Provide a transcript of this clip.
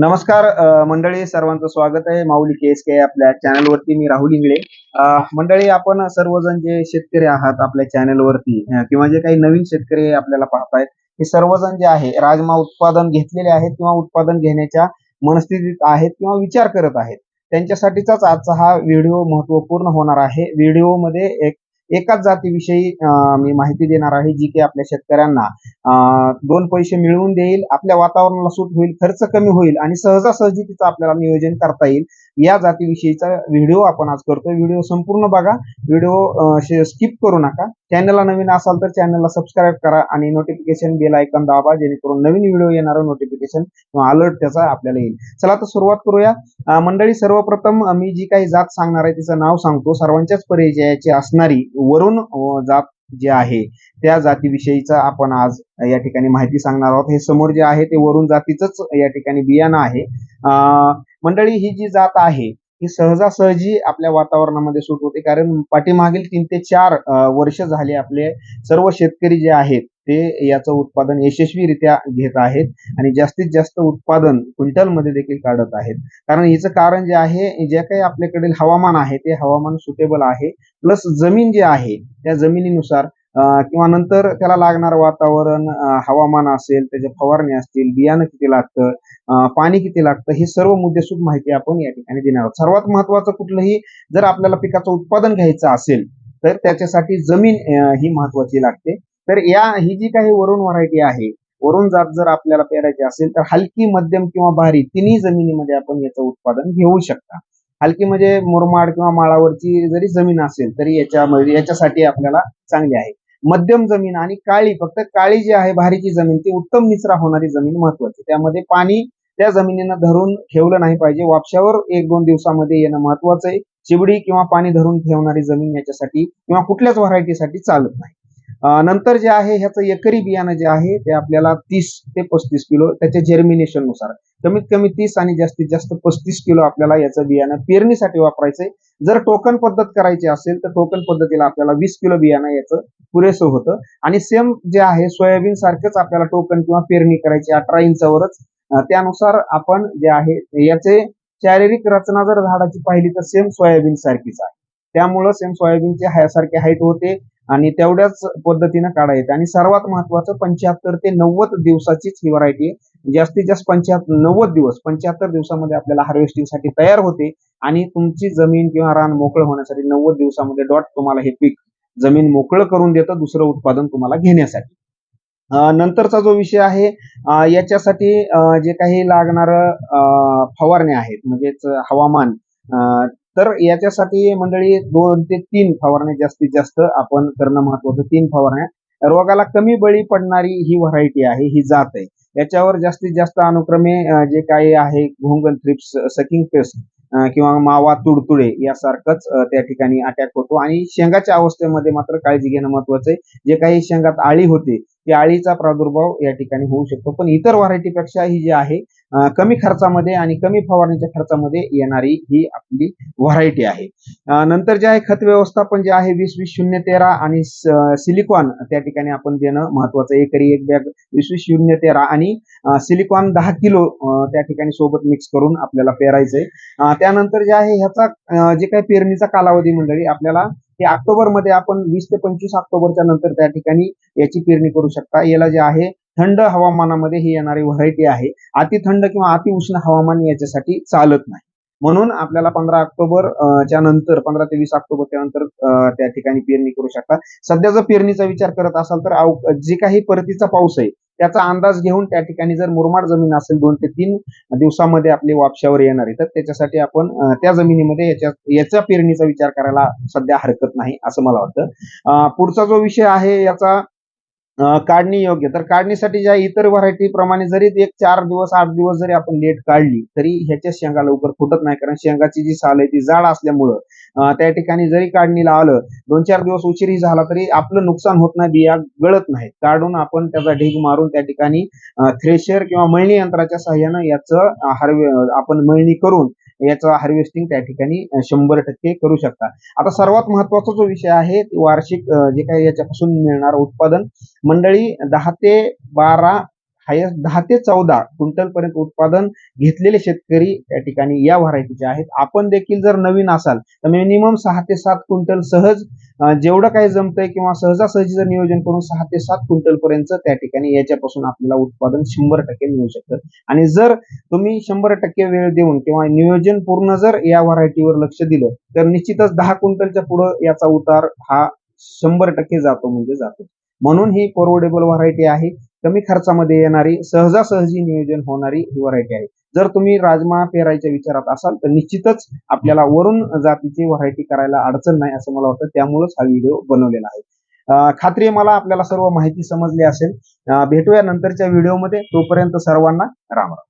नमस्कार मंडळी. सर्वांचं स्वागत आहे. माऊली के एस के आपल्या चॅनलवरती मी राहुल इंगळे. मंडळी आपण सर्वजण जे शेतकरी आहात आपल्या चॅनलवरती किंवा जे काही नवीन शेतकरी आपल्याला पाहतायत हे सर्वजण जे आहे राजमा उत्पादन घेतलेले आहेत किंवा उत्पादन घेण्याच्या मनस्थितीत आहेत किंवा विचार करत आहेत त्यांच्यासाठीचाच आजचा हा व्हिडिओ महत्त्वपूर्ण होणार आहे. व्हिडिओमध्ये एक एकाच जातीविषयी मी माहिती देणार आहे जी की आपल्या शेतकऱ्यांना दोन पैसे मिळवून देईल आपल्या वातावरणाला सूट होईल खर्च कमी होईल आणि सहजासहजी तिचं आपल्याला नियोजन करता येईल. या जातीविषयीचा व्हिडिओ आपण आज करतोय. व्हिडिओ संपूर्ण बघा. व्हिडिओ स्किप करू नका. चॅनलला नवीन असाल तर चॅनलला सबस्क्राईब करा आणि नोटिफिकेशन बेल ऐकन दाबा जेणेकरून नवीन व्हिडिओ येणारा नोटिफिकेशन किंवा अलर्ट त्याचा आपल्याला येईल. चला तर सुरुवात करूया. मंडळी सर्वप्रथम मी जी काही जात सांगणार आहे तिचं नाव सांगतो. सर्वांच्याच परिचयाची असणारी वरुण जात जे आहे त्या जातीविषयीचा आपण आज या ठिकाणी माहिती सांगणार आहोत. हे समोर जे आहे ते वरुण जातीचंच या ठिकाणी बियाणं आहे. मंडळी ही जी जात आहे ही सहजासहजी आपल्या वातावरणामध्ये सूट होते. कारण पाठीमागील तीन ते चार वर्ष झाले आपले सर्व शेतकरी जे आहेत ते याचं उत्पादन यशस्वीरित्या घेत आहेत आणि जास्तीत जास्त उत्पादन क्विंटलमध्ये देखील काढत आहेत. कारण याचं कारण जे आहे जे काही आपल्याकडील हवामान आहे ते हवामान सुटेबल आहे. प्लस जमीन जे आहे त्या जमिनीनुसार किंवा नंतर त्याला लागणार वातावरण हवामान असेल त्याचे फवारणी असतील बियाणं किती लागतं पाणी किती लागतं हे सर्व मुद्देसूद माहिती आपण या ठिकाणी देणार आहोत. सर्वात महत्वाचं कुठलंही जर आपल्याला पिकाचं उत्पादन घ्यायचं असेल तर त्याच्यासाठी जमीन ही महत्वाची लागते. तर या ही जी काही वरून व्हरायटी आहे वरून जात जर आपल्याला पेरायची असेल तर हलकी मध्यम किंवा भारी तिन्ही जमिनीमध्ये आपण याचं उत्पादन घेऊ शकता. हलकी म्हणजे मुरमाड किंवा माळावरची जरी जमीन असेल तरी याच्यामध्ये याच्यासाठी आपल्याला चांगली आहे. मध्यम जमीन आणि काळी फक्त काळी जी आहे भारीची जमीन ती उत्तम निचरा होणारी जमीन महत्वाची. त्यामध्ये पाणी त्या जमिनीनं धरून ठेवलं नाही पाहिजे. वापशावर एक दोन दिवसामध्ये येणं महत्वाचं आहे. चिबडी किंवा पाणी धरून ठेवणारी जमीन याच्यासाठी किंवा कुठल्याच व्हरायटीसाठी चालत नाही. नंतर जे आहे ह्याचं एकरी बियाणं जे आहे ते आपल्याला तीस ते पस्तीस किलो त्याच्या जर्मिनेशननुसार. कमीत कमी तीस आणि जास्तीत जास्त पस्तीस किलो आपल्याला याचं बियाणं पेरणीसाठी वापरायचंय. जर टोकन पद्धत करायची असेल तर टोकन पद्धतीला आपल्याला वीस किलो बियाणं याचं पुरेसं होतं. आणि सेम जे आहे सोयाबीन सारखंच आपल्याला टोकन किंवा पेरणी करायची अठरा इंचावरच. त्यानुसार आपण जे आहे याचे शारीरिक रचना जर झाडाची पाहिली तर सेम सोयाबीन सारखीच आहे. त्यामुळं सेम सोयाबीनचे हायसारखे हाईट होते. आणि तेवढ्याच पद्धतीनं काढा येते. आणि सर्वात महत्वाचं पंच्याहत्तर ते नव्वद दिवसाचीच ही व्हरायटी आहे. जास्तीत जास्त पंच्याहत्तर नव्वद दिवस पंच्याहत्तर दिवसामध्ये आपल्याला हार्वेस्टिंगसाठी तयार होते. आणि तुमची जमीन किंवा रान मोकळं होण्यासाठी नव्वद दिवसामध्ये डॉट तुम्हाला हे पीक जमीन मोकळं करून देतं दुसरं उत्पादन तुम्हाला घेण्यासाठी. नंतरचा जो विषय आहे याच्यासाठी जे काही लागणारं फवारणे फवारण्या आहेत म्हणजेच हवामान तर याच्यासाठी मंडळी दोन ते तीन फवारण्या जास्तीत जास्त आपण करणं महत्वाचं. तीन फवारण्या. रोगाला कमी बळी पडणारी ही व्हरायटी आहे ही जात आहे. याच्यावर जास्तीत जास्त अनुक्रमे जे काही आहे घोंगन थ्रिप्स सकिंग पेस्ट किंवा मावा तुडतुडे यासारखंच त्या ठिकाणी अटॅक होतो. आणि शेंगाच्या अवस्थेमध्ये मात्र काळजी घेणं महत्वाचं आहे. जे काही शेंगात आळी होते त्या आळीचा प्रादुर्भाव या ठिकाणी होऊ शकतो. पण इतर व्हरायटीपेक्षा ही जी आहे कमी खर्चामध्ये आणि कमी फवारणीच्या खर्चामध्ये येणारी ही आपली व्हरायटी आहे. नंतर जे आहे खत व्यवस्थापन जे आहे वीस वीस शून्य तेरा आणि सिलिकॉन त्या ठिकाणी आपण देणं महत्वाचं एकरी एक बॅग वीस वीस शून्य तेरा आणि सिलिकॉन दहा किलो त्या ठिकाणी सोबत मिक्स करून आपल्याला पेरायचंय. त्यानंतर जे आहे ह्याचा जे काही पेरणीचा कालावधी मंडळी आपल्याला हे ऑक्टोबरमध्ये आपण वीस ते पंचवीस ऑक्टोबरच्या नंतर त्या ठिकाणी याची पेरणी करू शकता. याला जे आहे थंड हवामानामध्ये ही येणारी व्हरायटी आहे. अति थंड किंवा अति उष्ण हवामान याच्यासाठी चालत नाही. म्हणून आपल्याला पंधरा ऑक्टोबर च्या नंतर पंधरा ते वीस ऑक्टोबरच्या नंतर त्या ठिकाणी पेरणी करू शकता. सध्या जर पेरणीचा विचार करत असाल तर जे काही परतीचा पाऊस आहे त्याचा अंदाज घेऊन त्या ठिकाणी जर मुरमाड जमीन असेल दोन ते तीन दिवसामध्ये आपली वापशावर येणार आहे तर त्याच्यासाठी आपण त्या जमिनीमध्ये याच्या याच्या पेरणीचा विचार करायला सध्या हरकत नाही असं मला वाटतं. पुढचा जो विषय आहे याचा काढणी योग्य. तर काढणीसाठी ज्या इतर व्हरायटी प्रमाणे जरी एक चार दिवस आठ दिवस जरी आपण लेट काढली तरी ह्याच्या शेंगा लवकर फुटत नाही. कारण शेंगाची जी साल आहे ती जाड असल्यामुळं त्या ठिकाणी जरी काढणीला आलं दोन चार दिवस उशीरही झाला तरी आपलं नुकसान होत नाही बिया गळत नाही काढून आपण त्याचा ढीग मारून त्या ठिकाणी थ्रेशर किंवा मळणी यंत्राच्या सहाय्यानं याचं हार्वे आपण मळणी करून याचं हार्वेस्टिंग त्या ठिकाणी शंभर टक्के करू शकता. आता सर्वात महत्त्वाचा जो विषय आहे वार्षिक जे काही याच्यापासून मिळणार उत्पादन मंडळी दहा ते बारा हायस्ट दहा ते चौदा क्विंटल पर्यंत उत्पादन घेतलेले शेतकरी त्या ठिकाणी या व्हरायटीचे आहेत. आपण देखील जर नवीन असाल तर मिनिमम सहा ते सात क्विंटल सहज जेवढं काही जमतंय किंवा सहजासहजी जर नियोजन करून सहा ते सात क्विंटल पर्यंत त्या ठिकाणी याच्यापासून आपल्याला उत्पादन शंभर टक्के मिळू शकतं. आणि जर तुम्ही शंभर टक्के वेळ देऊन किंवा नियोजन पूर्ण जर या व्हरायटीवर लक्ष दिलं तर निश्चितच दहा क्विंटलच्या पुढं याचा उतार हा शंभर टक्के जातो म्हणजे जातो. म्हणून ही परवडेबल व्हरायटी आहे. कमी खर्चामध्ये येणारी सहजासहजी नियोजन होणारी ही व्हरायटी आहे. जर तुम्ही राजमा पेरायच्या विचारात असाल तर निश्चितच आपल्याला वरून जातीची व्हरायटी करायला अडचण नाही असं मला वाटतं. त्यामुळेच हा व्हिडिओ बनवलेला आहे. खात्री आहे मला आपल्याला सर्व माहिती समजली असेल. भेटूया नंतरच्या व्हिडिओमध्ये तोपर्यंत सर्वांना राम राम.